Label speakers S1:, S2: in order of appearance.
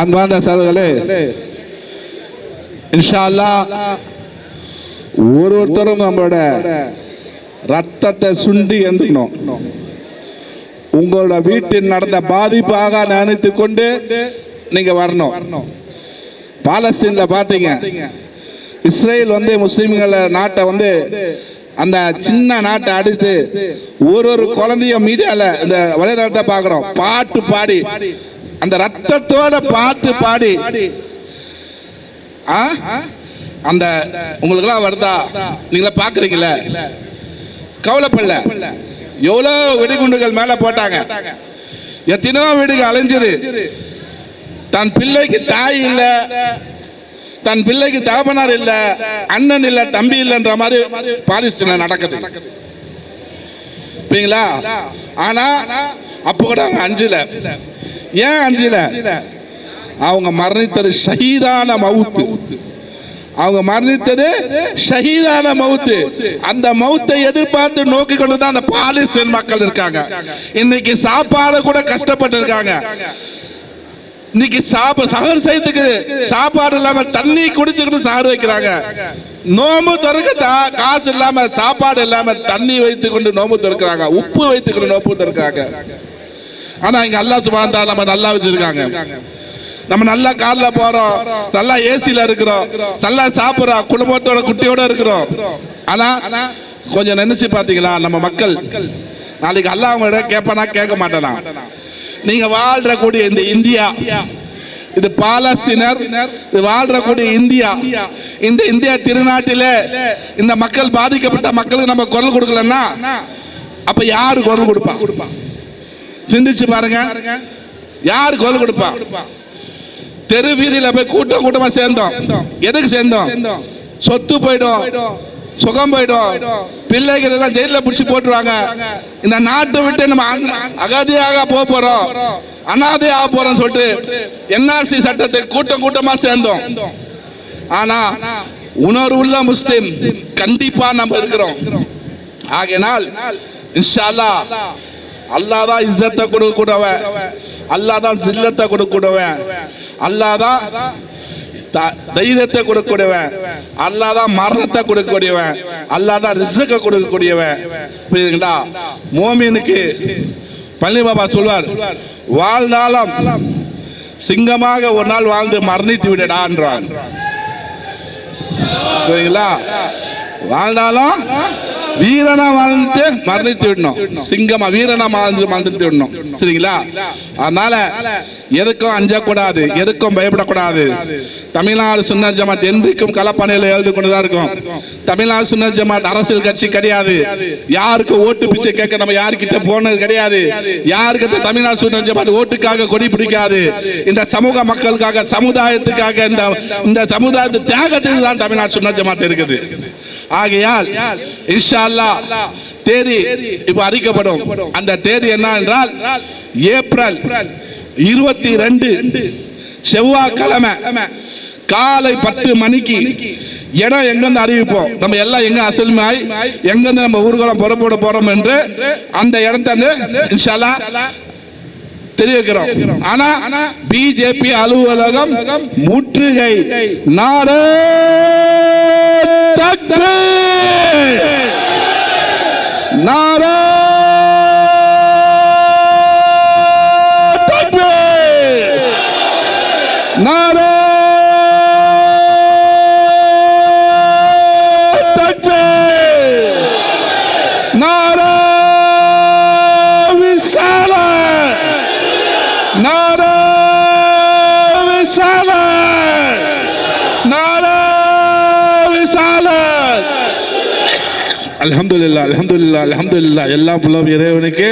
S1: அன்பார்ந்த சார்களே இன்ஷால்லா ஒரு ஒருத்தரும் நம்மளோட ரத்தத்தை சுண்டி எந்திரணும். உங்களோட வீட்டில் நடந்த பாதிப்பாக நினைத்து கொண்டு நீங்க வரணும். பாலஸ்தீன்ல பாத்தீங்க. இஸ்ரேல் வந்து முஸ்லீம்கள நாட்டை வந்து அந்த சின்ன நாட்டை அடித்து ஒரு ஒரு குழந்தையும் மீடியால இந்த வலைதளத்தை பார்க்குறோம். பாட்டு பாடி. அந்த ரத்தத்தோட பாட்டு பாடி. ஆ? அந்த உங்களுக்கெல்லாம் வருதா? நீங்களா பாக்குறீங்கள கவலைப்படல. எவ்வளோ வெடிகுண்டுகள் மேலே போட்டாங்க. எத்தனையோ வீடுகள் அலைஞ்சது தன் பிள்ளைக்கு தாய் இல்லை. தன் பிள்ளைக்கு தகப்பனார் இல்ல அண்ணன் இல்ல தம்பி இல்லைன்ற மாதிரி பாலிஸ்தீன நடக்குது. சரிங்களா ஆனா அப்போ கூட அவங்க அஞ்சல. ஏன் அஞ்சல? அவங்க மரணித்தது ஷஹீதான மவுத்து. அவங்க மரணித்தது ஷஹீதான மவுத்து. அந்த மவுத்தை எதிர்பார்த்து நோக்கி கொண்டு தான் அந்த பாலிஸ்தீன் மக்கள் இருக்காங்க. இன்னைக்கு சாப்பாடு கூட கஷ்டப்பட்டு இருக்காங்க. இன்னைக்கு சாப்ப சகர் செய்யறதுக்கு சாப்பாடு இல்லாம தண்ணி குடிச்சுக்கிட்டு சகர் வைக்கிறாங்க. நோம்பு திறக்க காசு இல்லாம சாப்பாடு இல்லாம தண்ணி வைத்து கொண்டு நோம்பு திறக்கிறாங்க. உப்பு வைத்து கொண்டு நோம்பு திறக்கிறாங்க. ஆனா இங்க அல்லா சுபாந்தா நம்ம நல்லா வச்சிருக்காங்க. நம்ம நல்லா கார்ல போறோம் நல்லா ஏசில இருக்கிறோம் நல்லா சாப்பிடுறோம் குடும்பத்தோட குட்டியோட இருக்கிறோம். ஆனா கொஞ்சம் நினைச்சு பாத்தீங்களா நம்ம மக்கள் நாளைக்கு அல்லாஹ் அவங்க கேட்பானா கேட்க மாட்டானா? நீங்க வாழ்ற கூடிய இந்த இந்தியா இது பாலஸ்தீனர் இது வாழ்றக்கூடிய இந்தியா. இந்த இந்தியா திருநாட்டிலே இந்த மக்கள் பாதிக்கப்பட்ட மக்களுக்கு நம்ம குரல் கொடுக்கலன்னா அப்ப யாரு குரல் கொடுப்பா? சிந்திச்சு பாருங்க. யாரு குரல் கொடுப்பா? தெரு வீதியில போய் கூட்டம் கூட்டமா சேர்ந்தோம். எதுக்கு சேர்ந்தோம்? சொத்து போயிடும். சுகம் போயிடும். பிள்ளைகள் எல்லாம் ஜெயில பிடிச்சி போட்டுருவாங்க. இந்த நாட்டை விட்டு நம்ம அகதியாக போக போறோம். அனாதையாக போறோம் சொல்லிட்டு என்ஆர்சி சட்டத்தை கூட்டம் கூட்டமா சேர்ந்தோம். ஆனா உணர்வுள்ள முஸ்லிம் கண்டிப்பா நம்ம இருக்கிறோம். ஆகையினால் இன்ஷா அல்லாஹ் அல்லாஹ் தான் இஸ்ஸத்தை கொடுக்க கூடவன் அல்லாஹ் தான் ஜில்லத்தை கொடுக்கக்கூடியவன். அல்லாஹ் தான் தைரியத்தை கொடுக்கக்கூடியவன். அல்லாஹ் தான் மரணத்தை கொடுக்கக்கூடியவன். அல்லாஹ் தான் கொடுக்கக்கூடியவன். புரியுதுங்களா? மோமினுக்கு பழனி பாபா சொல்வார் வாழ்நாளம் சிங்கமாக ஒரு நாள் வாழ்ந்து மரணித்து விடடான்றான். சரிங்களா வாழ்ந்தாலும் வீரனா வாழ்ந்து மரணித்து விடணும். சிங்கமா வீரனா வாழ்ந்து மறந்துட்டு விடணும். சரிங்களா? அதனால எதுக்கும் அஞ்சக்கூடாது எதுக்கும் பயப்படக்கூடாது. தமிழ்நாடு சுன்னர் ஜமாத் என்றைக்கும் களப்பணியில் எழுதி கொண்டுதான் இருக்கும். தமிழ்நாடு சுன்னர் ஜமாத் அரசியல் கட்சி கிடையாது. யாருக்கு ஓட்டு பிச்சை கேட்க நம்ம யாருக்கிட்ட போனது கிடையாது. யாருக்கு தமிழ்நாடு சுன்னர் ஜமாத் ஓட்டுக்காக கொடி பிடிக்காது. இந்த சமூக மக்களுக்காக சமுதாயத்துக்காக இந்த இந்த சமுதாயத்து தியாகத்துக்கு தான் தமிழ்நாடு சுன்னர் ஜமாத் இருக்குது. ஆகையால் இன்ஷா அல்லாஹ் தேதி இப்ப அறிக்கப்படும். அந்த தேதி என்ன என்றால் ஏப்ரல் இருபத்தி ரெண்டு செவ்வாய்க்கிழமை காலை பத்து மணிக்கு. இடம் எங்கேருந்து அறிவிப்போம்? நம்ம எல்லாம் எங்க அசல்மாய் எங்கேருந்து நம்ம ஊர்வலம் புறப்பட போறோம் என்று அந்த இடத்தை இன்ஷால்லா தெரிவிக்கிறோம். ஆனா பிஜேபி அலுவலகம் முற்றுகை. நாடு நாரா அலமதுல்லா அலமதுல்லா நாரா விசால. நாரா இறைவனுக்கு.